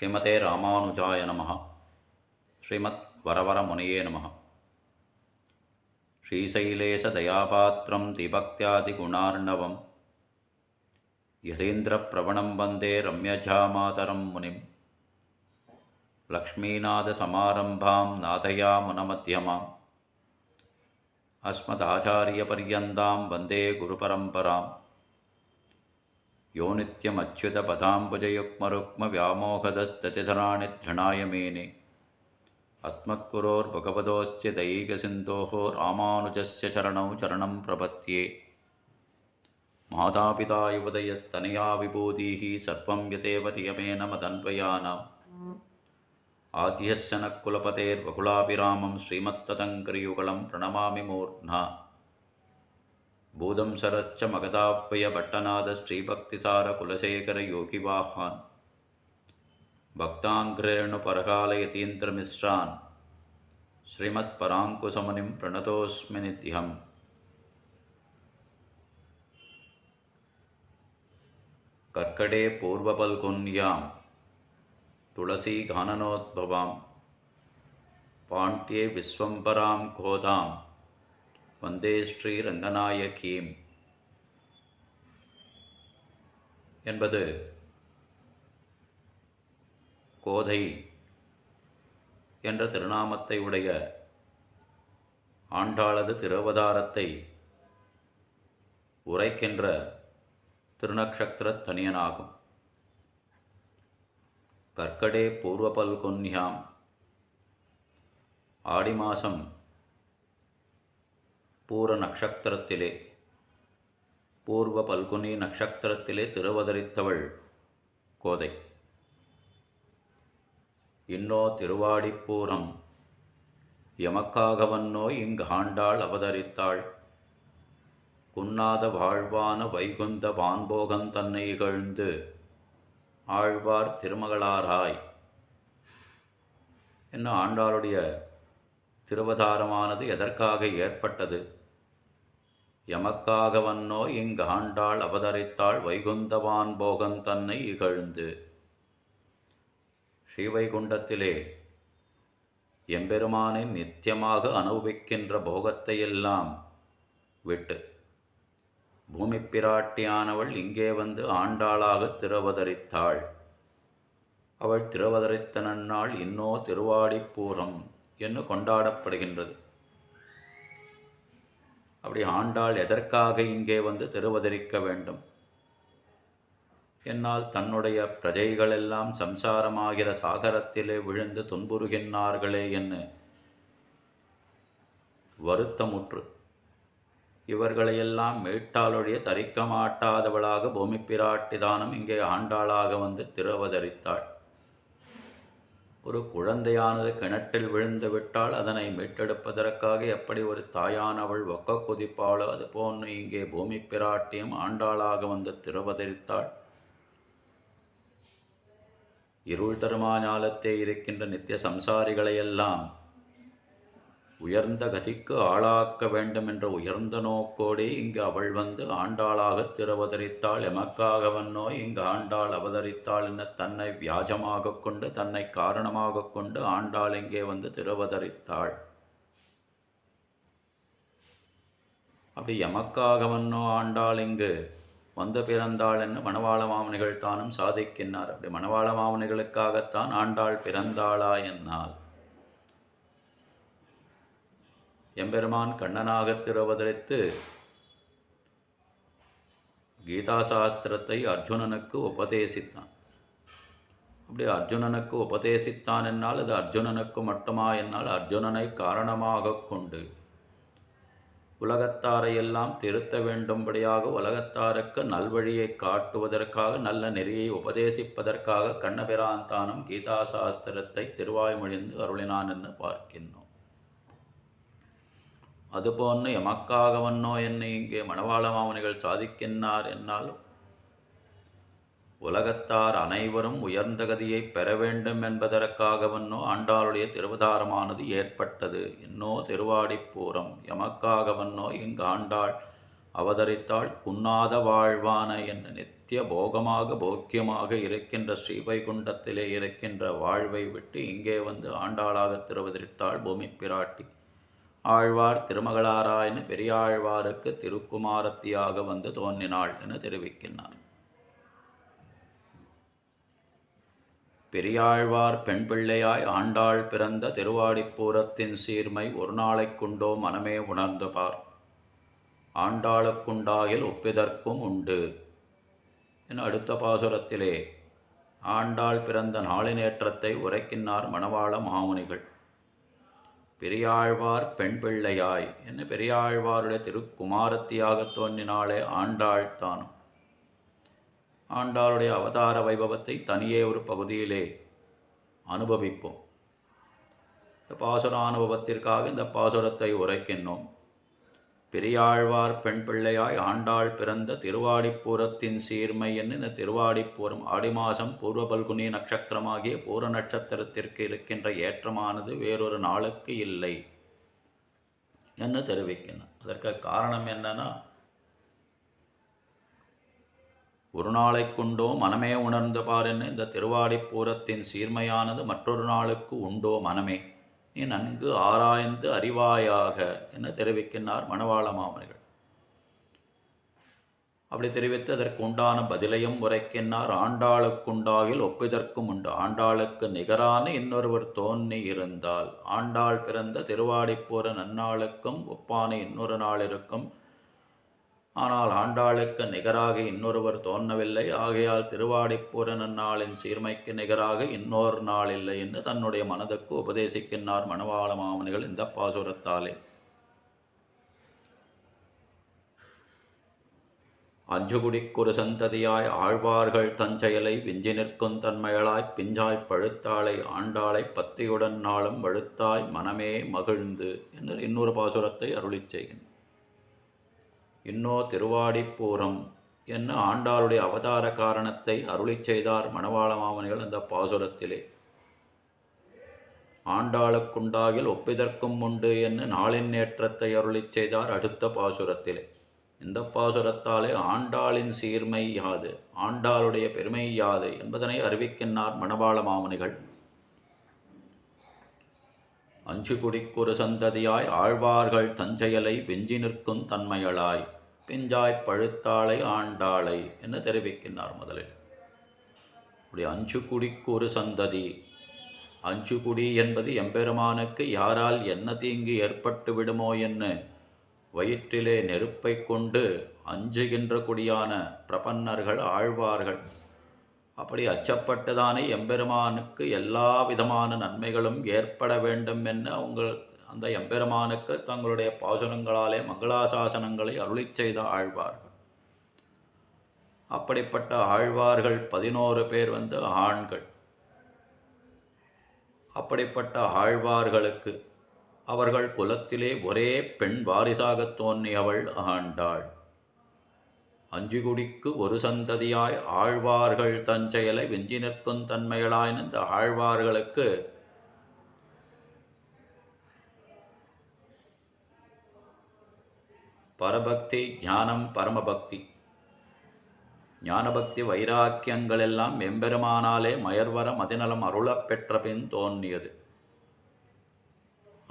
ஸ்ரீமதே ராமானுஜாய நம ஸ்ரீமத் வரவரமுனையே நம ஸ்ரீசைலேசதயாபாத்திரம் தீபக்தியாதிகுணார்ணவம் யதீந்திரப்பிரவணம் வந்தே ரம்யஜாமாதரம் முனிம் லக்ஷ்மீநாதசமாரம்பாம் நாதயாமுனமத்தியமாம் अस्मदाचार्यपर्यन्तां वन्दे गुरुपरम्पराम् यो नित्यमच्युतपदाम्बुजयुग्मरुक्मव्यामोहदस्ततिधराणि धृणाय मेने अस्मत्कुरोर्भगवतोऽस्य दैकसिन्धोः रामानुजस्य चरणौ चरणं प्रपद्ये मातापिता युवदयस्तनया विभूतिः सर्वं यतेव नियमेन मदन्वयानाम् आद्यस्य नः कुलपतेर्वकुलाभिरामं श्रीमत्तदङ्करियुगलं प्रणमामि मूर्ध्ना भूदंसरश्च मगताप्पयभट्टनादश्रीभक्तिसारकुलशेखरयोगिवाहान् भक्ताङ्घ्रेणुपरकालयतीन्द्रमिश्रान् श्रीमत्पराङ्कुशमुनिं प्रणतोऽस्मि नित्यम् कर्कडे पूर्वपल्कुन्यां तुलसीघाननोद्भवां पाण्ड्ये विश्वंपरां गोधाम् வந்தே ஸ்ரீரங்கநாயகீம். என்பது கோதை என்ற திருநாமத்தை உடைய ஆண்டாளது திருவதாரத்தை உரைக்கின்ற திருநக்ஷத்திர தனியனாகும். கற்கடே பூர்வபல்கொன்யாம். ஆடி மாதம் பூர நட்சத்திரத்திலே பூர்வ பல்குனி நட்சத்திரத்திலே திருவதரித்தவள் கோதை. இன்னோ திருவாடிப்பூரம் எமக்காகவன்னோ இங்கு ஆண்டாள் அவதரித்தாள். குன்னாத வாழ்வான வைகுந்த வான்போகன் தன்னை இகழ்ந்து ஆழ்வார் திருமகளாராய். என்ன ஆண்டாளுடைய திருவதாரமானது எதற்காக ஏற்பட்டது? எமக்காகவன்னோ இங்கு ஆண்டாள் அவதரித்தாள் வைகுந்தவான் போகன் தன்னை இகழ்ந்து. ஸ்ரீவைகுண்டத்திலே எம்பெருமானை நித்தியமாக அனுபவிக்கின்ற போகத்தையெல்லாம் விட்டு பூமி பிராட்டியானவள் இங்கே வந்து ஆண்டாளாக திருவதரித்தாள். அவள் திருவதரித்த நன்னாள் இன்னோ திருவாடிப்பூரம் என்று கொண்டாடப்படுகின்றது. அப்படி ஆண்டாள் எதற்காக இங்கே வந்து திருவதரிக்க வேண்டும்? என்னால் தன்னுடைய பிரஜைகளெல்லாம் சம்சாரமாகிற சாகரத்திலே விழுந்து துன்புறுகின்றார்களே என்ன வருத்தமுற்று. இவர்களையெல்லாம் மீட்டாளொழிய தரிக்க மாட்டாதவளாக பூமி பிராட்டிதானம் இங்கே ஆண்டாளாக வந்து திருவதரித்தாள். ஒரு குழந்தையானது கிணற்றில் விழுந்து விட்டால் அதனை மீட்டெடுப்பதற்காக எப்படி ஒரு தாயானவள் ஒக்க குதிப்பாளோ அது போன்று இங்கே பூமி பிராட்டியும் ஆண்டாளாக வந்து திருவதரித்தாள். இருள் தருமாஞாலத்தே இருக்கின்ற நித்திய சம்சாரிகளையெல்லாம் உயர்ந்த கதிக்கு ஆளாக்க வேண்டும் என்ற உயர்ந்த நோக்கோடே இங்கு அவள் வந்து ஆண்டாளாக திருவதரித்தாள் எமக்காகவன்னோ இங்கு ஆண்டாள் அவதரித்தாள் என தன்னை வியாஜமாக கொண்டு தன்னை காரணமாக கொண்டு ஆண்டாள் இங்கே வந்து திருவதரித்தாள் அப்படி எமக்காகவன்னோ ஆண்டாள் இங்கு வந்து பிறந்தாள் என்று மணவாள மாமனிகள் தானும் சாதிக்கின்றார். அப்படி மணவாள மாமனிகளுக்காகத்தான் ஆண்டாள் பிறந்தாளா? என்னால். எம்பெருமான் கண்ணனாக திருவதரித்து கீதா சாஸ்திரத்தை அர்ஜுனனுக்கு உபதேசித்தான். அப்படி அர்ஜுனனுக்கு உபதேசித்தான் என்னால் அது அர்ஜுனனுக்கு மட்டுமா என்னால் அர்ஜுனனை காரணமாக கொண்டு உலகத்தாரையெல்லாம் திருத்த வேண்டும்படியாக உலகத்தாருக்கு நல்வழியை காட்டுவதற்காக நல்ல நெறியை உபதேசிப்பதற்காக கண்ணபிரான் தானும் கீதா சாஸ்திரத்தை திருவாய்மொழிந்து அருளினான் என்று பார்க்கின்றோம். அதுபோன்று எமக்காகவன்னோ என்னை இங்கே மணவாள மாமனிகள் சாதிக்கின்றார் என்னாலும் உலகத்தார் அனைவரும் உயர்ந்த கதியை பெற வேண்டும் என்பதற்காகவன்னோ ஆண்டாளுடைய திருவதாரமானது ஏற்பட்டது. இன்னோ திருவாடிப்பூரம் எமக்காகவன்னோ இங்கு ஆண்டாள் அவதரித்தாள். புண்ணாத வாழ்வான என்ன நித்திய போகமாக போக்கியமாக இருக்கின்ற ஸ்ரீவைகுண்டத்திலே இருக்கின்ற வாழ்வை விட்டு இங்கே வந்து ஆண்டாளாக திருவதரித்தாள் பூமி பிராட்டி. ஆழ்வார் திருமகளாராயின்னு பெரியாழ்வாருக்கு திருக்குமாரத்தியாக வந்து தோன்றினாள் என தெரிவிக்கின்றார். பெரியாழ்வார் பெண் பிள்ளையாய் ஆண்டாள் பிறந்த திருவாடிப்பூரத்தின் சீர்மை ஒரு நாளைக்குண்டோ மனமே உணர்ந்து பார். ஆண்டாளுக்குண்டாயில் ஒப்பிதற்கும் உண்டு. என அடுத்த பாசுரத்திலே ஆண்டாள் பிறந்த நாளினேற்றத்தை உரைக்கின்றார் மணவாள மாமுனிகள். பெரியாழ்வார் பெண் பிள்ளையாய். என்ன பெரியாழ்வாருடைய திருக்குமாரத்தியாக தோன்றினாலே ஆண்டாள் தான் ஆண்டாளுடைய அவதார வைபவத்தை தனியே ஒரு பகுதியிலே அனுபவிப்போம். இந்த பாசுர அனுபவத்திற்காக இந்த பாசுரத்தை உரைக்கின்றோம். பெரியாழ்வார் பெண் பிள்ளையாய் ஆண்டாள் பிறந்த திருவாடிப்பூரத்தின் சீர்மை என்று இந்த திருவாடிப்பூரம் ஆடி மாதம் பூர்வ பல்குனி நட்சத்திரமாகிய பூர நட்சத்திரத்திற்கு இருக்கின்ற ஏற்றமானது வேறொரு நாளுக்கு இல்லை என்று தெரிவிக்கின்றன. அதற்கு காரணம் என்னன்னா ஒரு நாளைக்குண்டோ மனமே உணர்ந்து பாருன்னு இந்த திருவாடிப்பூரத்தின் சீர்மையானது மற்றொரு நாளுக்கு உண்டோ மனமே. நீ நன்கு ஆராய்ந்து அறிவாயாக என தெரிவிக்கின்றார் மணவாள மாமனிகள் அப்படி தெரிவித்து அதற்கு உண்டான பதிலையும் உரைக்கின்றார். ஆண்டாளுக்குண்டாகில் ஒப்பிதற்கும் உண்டு. ஆண்டாளுக்கு நிகரான இன்னொருவர் தோன்றி இருந்தால் ஆண்டாள் பிறந்த திருவாடிப்பூர நன்னாளுக்கும் ஒப்பான இன்னொரு நாள் இருக்கும் ஆனால் ஆண்டாளுக்கு நிகராக இன்னொருவர் தோன்றவில்லை. ஆகையால் திருவாடிப்பூர நாளின் சீர்மைக்கு நிகராக இன்னொரு நாள் இல்லை என்று தன்னுடைய மனதுக்கு உபதேசிக்கின்றார் மணவாள மாமனிகள் இந்த பாசுரத்தாலே. அஞ்சுகுடிக்குறு சந்ததியாய் ஆழ்வார்கள் தஞ்செயலை விஞ்சி நிற்கும் தன்மையளாய் பிஞ்சாய் பழுத்தாளை ஆண்டாளை பத்தியுடன் நாளும் வழுத்தாய் மனமே மகிழ்ந்து என்று இன்னொரு பாசுரத்தை அருளிச் செய்கின்றார் இன்னோ திருவாடிப்பூரம் என்ன ஆண்டாளுடைய அவதார காரணத்தை அருளிச் செய்தார் மணவாள மாமனிகள் அந்த பாசுரத்திலே. ஆண்டாளுக்குண்டாகில் ஒப்பிதற்கும் உண்டு என்று நாளின் நேற்றத்தை அருளிச் செய்தார் அடுத்த பாசுரத்திலே. இந்த பாசுரத்தாலே ஆண்டாளின் சீர்மை யாது ஆண்டாளுடைய பெருமை யாது என்பதனை அறிவிக்கின்றார் மணவாள மாமனிகள் அஞ்சு குடிக்கொரு சந்ததியாய் ஆழ்வார்கள் தஞ்சையலை வெஞ்சி நிற்கும் தன்மையளாய் பிஞ்சாய் பழுத்தாளை ஆண்டாளை என்று தெரிவிக்கின்றார் முதலில். அப்படி அஞ்சு குடிக்குறு சந்ததி அஞ்சு குடி என்பது எம்பெருமானுக்கு யாரால் என்ன தீங்கு ஏற்பட்டு விடுமோ என்று வயிற்றிலே நெருப்பை கொண்டு அஞ்சுகின்ற குடியான பிரபன்னர்கள் ஆழ்வார்கள் அப்படி அச்சப்பட்டுதானே எம்பெருமானுக்கு எல்லா விதமான நன்மைகளும் ஏற்பட வேண்டும் என்று அவங்க அந்த எம்பெருமானுக்கு தங்களுடைய பாசுரங்களாலே மங்களாசாசனங்களை அருளி செய்த ஆழ்வார்கள். அப்படிப்பட்ட ஆழ்வார்கள் பதினோரு பேர் வந்து ஆண்கள். அப்படிப்பட்ட ஆழ்வார்களுக்கு அவர்கள் குலத்திலே ஒரே பெண் வாரிசாக தோன்றியவள் ஆண்டாள். அஞ்சு குடிக்கு ஒரு சந்ததியாய் ஆழ்வார்கள் தஞ்செயலை வெஞ்சி நிற்கும் தன்மைகளாய் இந்த ஆழ்வார்களுக்கு பரபக்தி ஞானம் பரமபக்தி. ஞானபக்தி வைராக்கியங்களெல்லாம் எம்பெருமானாலே மயர்வர மதிநலம் அருளப் பெற்ற பின் தோன்றியது.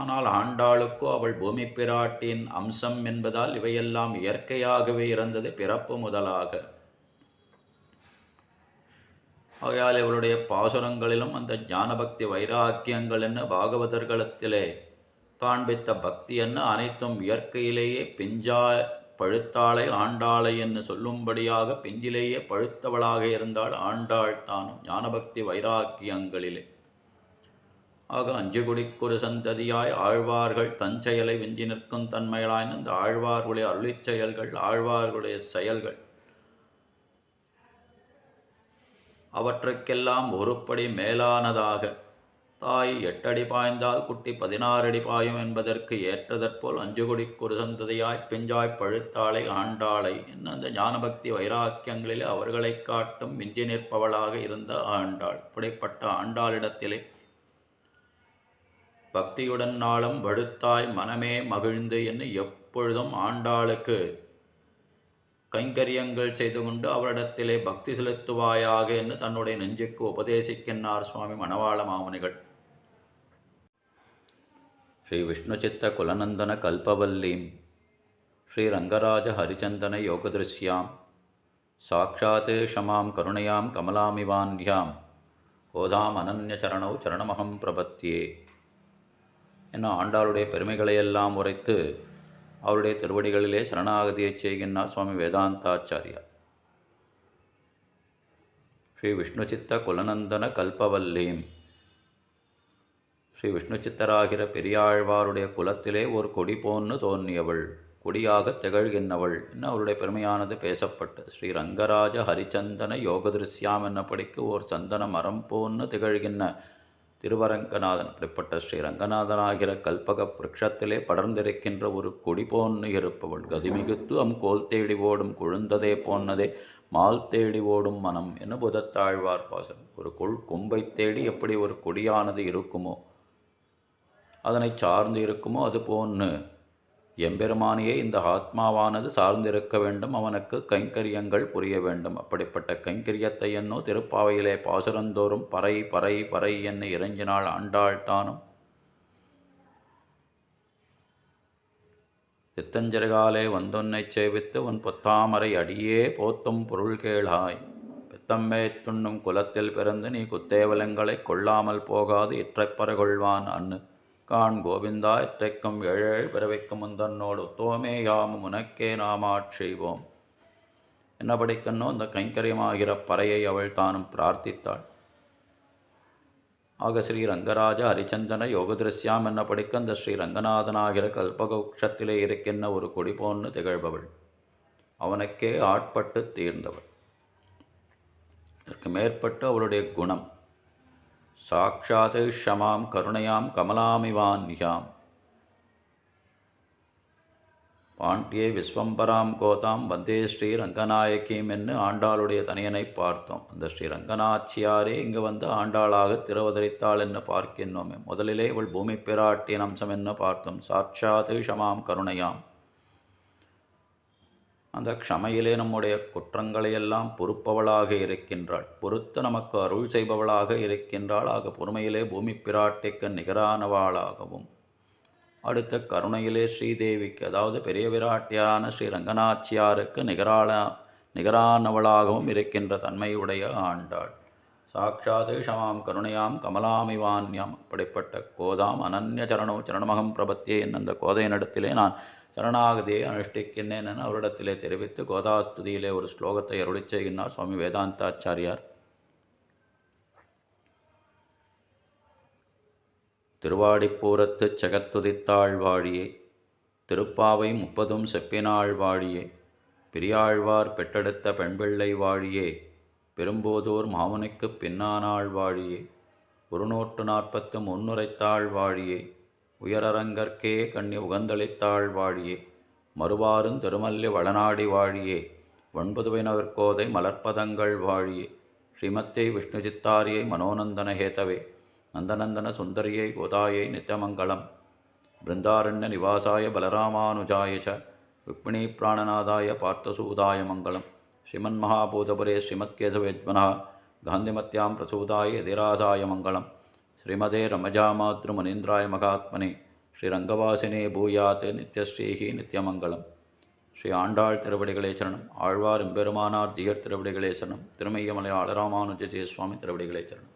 ஆனால் ஆண்டாளுக்கோ அவள் பூமி பிராட்டின் அம்சம் என்பதால் இவையெல்லாம் இயற்கையாகவே இருந்தது பிறப்பு முதலாக. ஆகையால் இவளுடைய பாசுரங்களிலும் அந்த ஞானபக்தி வைராக்கியங்கள் என்ன? பாகவதர்களத்திலே காண்பித்த பக்தி என்ன? அனைத்தும் இயற்கையிலேயே பிஞ்சா பழுத்தாளை ஆண்டாளை என்று சொல்லும்படியாக பிஞ்சிலேயே பழுத்தவளாக இருந்தால் ஆண்டாள் தானும் ஞானபக்தி வைராக்கியங்களிலே. ஆக அஞ்சு குடிக்குறு சந்ததியாய் ஆழ்வார்கள் தஞ்செயலை விஞ்சி நிற்கும் தன்மைகளாய் இந்த ஆழ்வார்களுடைய அருளிச் செயல்கள் ஆழ்வார்களுடைய செயல்கள். அவற்றுக்கெல்லாம் ஒருபடி மேலானதாக தாய் எட்டடி பாய்ந்தால் குட்டி பதினாறு அடி பாயும் என்பதற்கு ஏற்றதற்போல் அஞ்சு குடிக்குறு சந்ததியாய் பிஞ்சாய் பழுத்தாளை ஆண்டாளை என்ன அந்த ஞானபக்தி வைராக்கியங்களில் அவர்களை காட்டும் மிஞ்சி நிற்பவளாக இருந்த ஆண்டாள். இப்படிப்பட்ட ஆண்டாளிடத்திலே பக்தியுடன் நாளும் வடுத்தாய் மனமே மகிழ்ந்து என்று எப்பொழுதும் ஆண்டாளுக்கு. கைங்கரியங்கள் செய்து கொண்டு அவரிடத்திலே பக்தி செலுத்துவாயாக என்று தன்னுடைய நெஞ்சுக்கு உபதேசிக்கின்றார் சுவாமி மணவாள மாமுனிகள். ஸ்ரீ விஷ்ணு சித்த குலநந்தன கல்பவல்லீம் ஸ்ரீ ரங்கராஜ ஹரிச்சந்தன யோகதிருஷ்யாம் சாட்சாத் ஷமாம் கருணையாம் கமலாமிவான்யாம் கோதாம் அனன்யச்சரணௌ சரணமகம் பிரபத்தியே. என ஆண்டாளுடைய பெருமைகளையெல்லாம் உரைத்து அவருடைய திருவடிகளிலே சரணாகதியைச் செய்கின்றார் சுவாமி வேதாந்தாச்சாரியார். ஸ்ரீ விஷ்ணு சித்த குலநந்தன கல்பவல்லீம். ஸ்ரீ விஷ்ணு சித்தராகிற பெரியாழ்வாருடைய குலத்திலே ஒரு கொடி போன்னு தோன்றியவள் கொடியாக திகழ்கின்றவள் என்ன அவருடைய பெருமையானது பேசப்பட்டு ஸ்ரீ ரங்கராஜ ஹரிச்சந்தன யோகதிருஷ்யாம் என்னப்படிக்கு ஓர் சந்தன மரம் போன்னு திகழ்கின்ற திருவரங்கநாதன் அப்படிப்பட்ட ஸ்ரீ ரங்கநாதனாகிற கல்பக விரக்ஷத்திலே படர்ந்திருக்கின்ற ஒரு கொடி போன்னு இருப்பவள். கதிமிகுத்து அம் கோல் தேடி ஓடும் குழுந்ததே போன்னதே மால் தேடி ஓடும் மனம் என புதத்தாழ்வார் பாசம் ஒரு கொள் கொம்பை தேடி எப்படி ஒரு கொடியானது இருக்குமோ அதனை சார்ந்து இருக்குமோ அது போன்னு எம்பெருமானியே இந்த ஆத்மாவானது சார்ந்திருக்க வேண்டும் அவனுக்கு கைங்கரியங்கள் புரிய வேண்டும். அப்படிப்பட்ட கைங்கரியத்தை என்னோ திருப்பாவையிலே பாசுரந்தோறும் பறை பறை பறை என்ன இறைஞ்சினால் ஆண்டாள் தானும். சித்தஞ்சிறகாலே வந்தொன்னைச் சேவித்து உன் பொத்தாமரை அடியே போத்தும் பொருள் கேளாய். பித்தம்மே துண்ணும் குலத்தில் பிறந்து நீ குத்தேவலங்களை கொள்ளாமல் போகாது இற்றப்பறகொள்வான் அன்னு. கான் கோவிந்தா இற்றைக்கும் ஏழேழ் பிறவைக்கும் முந்தன்னோடு ஒத்தோமே யாமும் உனக்கே நாமாட்செய்வோம் என்ன படிக்கன்னோ இந்த கைங்கரியமாகிற பறையை அவள் தானும் பிரார்த்தித்தாள். ஆக ஸ்ரீ ரங்கராஜ ஹரிச்சந்தன யோகதிருஷ்யாம் என்ன படிக்க அந்த ஸ்ரீ ரங்கநாதனாகிற கல்பகோக்ஷத்திலே இருக்கின்ற ஒரு கொடி போன்னு திகழ்பவள். அவனுக்கே ஆட்பட்டு தீர்ந்தவள். இதற்கு மேற்பட்டு அவளுடைய குணம் சாட்சாத் ஷமாம் கருணையாம் கமலாமிவான்யாம் பாண்டியே விஸ்வம்பராம் கோதாம் வந்தே ஸ்ரீ ரங்கநாயகியும் என்று ஆண்டாளுடைய தனியனை பார்த்தோம். அந்த ஸ்ரீ ரங்கநாச்சியாரே இங்கு வந்து ஆண்டாளாக திருவதரித்தாள் என்று பார்க்கின்றோமே. முதலிலே இவள் பூமி பிராட்டியின் அம்சம் என்ன பார்த்தோம். சாட்சாத் ஷமாம் கருணையாம். அந்த க்ஷமையிலே நம்முடைய குற்றங்களையெல்லாம் பொறுப்பவளாக இருக்கின்றாள். பொறுத்து நமக்கு அருள் செய்பவளாக இருக்கின்றாள். ஆக பொறுமையிலே பூமி பிராட்டிக்கு நிகரானவாளாகவும். அடுத்த கருணையிலே ஸ்ரீதேவிக்கு அதாவது பெரிய விராட்டியான ஸ்ரீ ரங்கநாச்சியாருக்கு நிகரான நிகரானவளாகவும் இருக்கின்ற தன்மையுடைய ஆண்டாள். சாட்சாத் ஷமாம் கருணையாம் கமலாமிவான்யாம். அப்படிப்பட்ட கோதாம் அனன்ய சரணோ சரணமகம் பிரபத்தியே என்னந்த கோதையனிடத்திலே நான் சரணாகதியை அனுஷ்டிக்கின்றேன் என அவரிடத்திலே தெரிவித்து கோதாஸ்துதியிலே ஒரு ஸ்லோகத்தை அருளிச் செய்கின்றார் சுவாமி வேதாந்தாச்சாரியார். திருவாடிப்பூரத்துச் செகத்துதித்தாள் வாழியே திருப்பாவை முப்பதும் செப்பினாள் வாழியே பெரியாழ்வார் பெற்றெடுத்த பெண்பிள்ளை வாழியே பெரும்போதோர் மாமுனிக்குப் பின்னானாள் வாழியே. ஒரு நூற்று நாற்பத்து முன்னுரைத்தாள் வாழியே. உயரரங்கற்கே கண்ணி உகந்தளித்தாள் வாழியே. மறுவாரும் திருமல்லி வளநாடி வாழியே. ஒன்பதுவை நகர்கோதை மலர்ப்பதங்கள் வாழியே. ஸ்ரீமத்தே விஷ்ணு சித்தாரியை மனோநந்தன ஹேதவே நந்தநந்தன சுந்தரியை கோதாயை நித்தமங்கலம் பிருந்தாரண்ய நிவாசாய பலராமானுஜாய ச. ருக்மிணீ பிராணநாதாய பார்த்தசூதாய மங்களம் ஸ்ரீமன்மகாபூதபுரே ஸ்ரீமத்கேசவேஜ்மனः காந்திமத்யாம் பிரசூதாய எதிராசாய மங்களம். ஸ்ரீமதே ரமஜாமாத்ருமுனீந்திராய மகாத்மனே ஸ்ரீரங்கவாசினே பூயாத் நித்யஸ்ரீஹி நித்யமங்கலம் ஸ்ரீ ஆண்டாள் திருவடிகளே சரணம் ஆழ்வார் எம்பெருமானார் ஜிகர் திருவடிகளே சரணம் திருமையமலை ஆளராமானுஜ சுவாமி திருவடிகளே சரணம்.